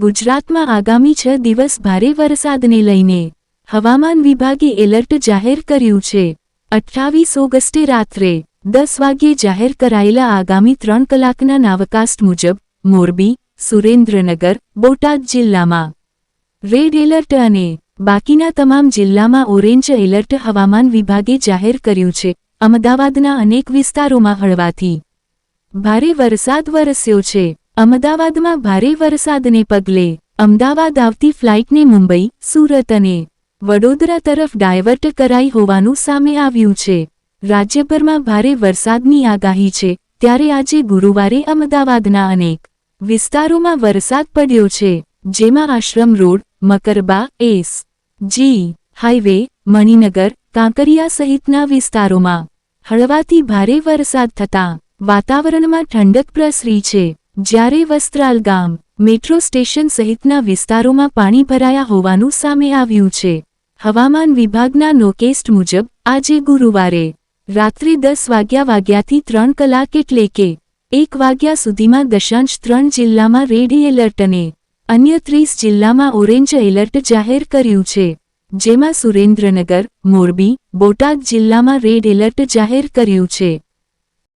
ગુજરાતમાં આગામી છ દિવસ ભારે વરસાદને લઈને હવામાન વિભાગે એલર્ટ જાહેર કર્યું છે. અઠ્ઠાવીસ ઓગસ્ટે રાત્રે દસ વાગ્યે જાહેર કરાયેલા આગામી ત્રણ કલાકના નાવકાસ્ટ મુજબ મોરબી, સુરેન્દ્રનગર, બોટાદ જિલ્લામાં રેડ એલર્ટ અને બાકીના તમામ જિલ્લામાં ઓરેન્જ એલર્ટ હવામાન વિભાગે જાહેર કર્યું છે. અમદાવાદના અનેક વિસ્તારોમાં હળવાથી ભારે વરસાદ વરસ્યો છે. અમદાવાદમાં ભારે વરસાદને પગલે અમદાવાદ આવતી ફ્લાઇટને મુંબઈ, સુરત અને વડોદરા તરફ ડાયવર્ટ કરાઈ હોવાનું સામે આવ્યું છે. રાજ્યભરમાં ભારે વરસાદની આગાહી છે. ત્યારે આજે ગુરુવારે અમદાવાદના અનેક વિસ્તારોમાં વરસાદ પડ્યો છે. જેમાં Ashram road, Makarba, S, G highway Maninagar, Kankaria સહિતના વિસ્તારોમાં હળવાથી ભારે વરસાદ થતાં વાતાવરણમાં ઠંડક પ્રસરી છે. જ્યારે વસ્ત્રાલ ગામ મેટ્રો સ્ટેશન સહિતના વિસ્તારોમાં પાણી ભરાયા હોવાનું સામે આવ્યું છે. હવામાન વિભાગના નોકેસ્ટ મુજબ, આજે ગુરુવારે રાત્રે દસ વાગ્યા વાગ્યાથી ત્રણ કલાક એટલે કે એક વાગ્યા સુધીમાં દશાંશ ત્રણ જિલ્લામાં રેડ એલર્ટ અને અન્ય ત્રીસ જિલ્લામાં ઓરેન્જ એલર્ટ જાહેર કર્યું છે. જેમાં સુરેન્દ્રનગર, મોરબી, બોટાદ જિલ્લામાં રેડ એલર્ટ જાહેર કર્યું છે.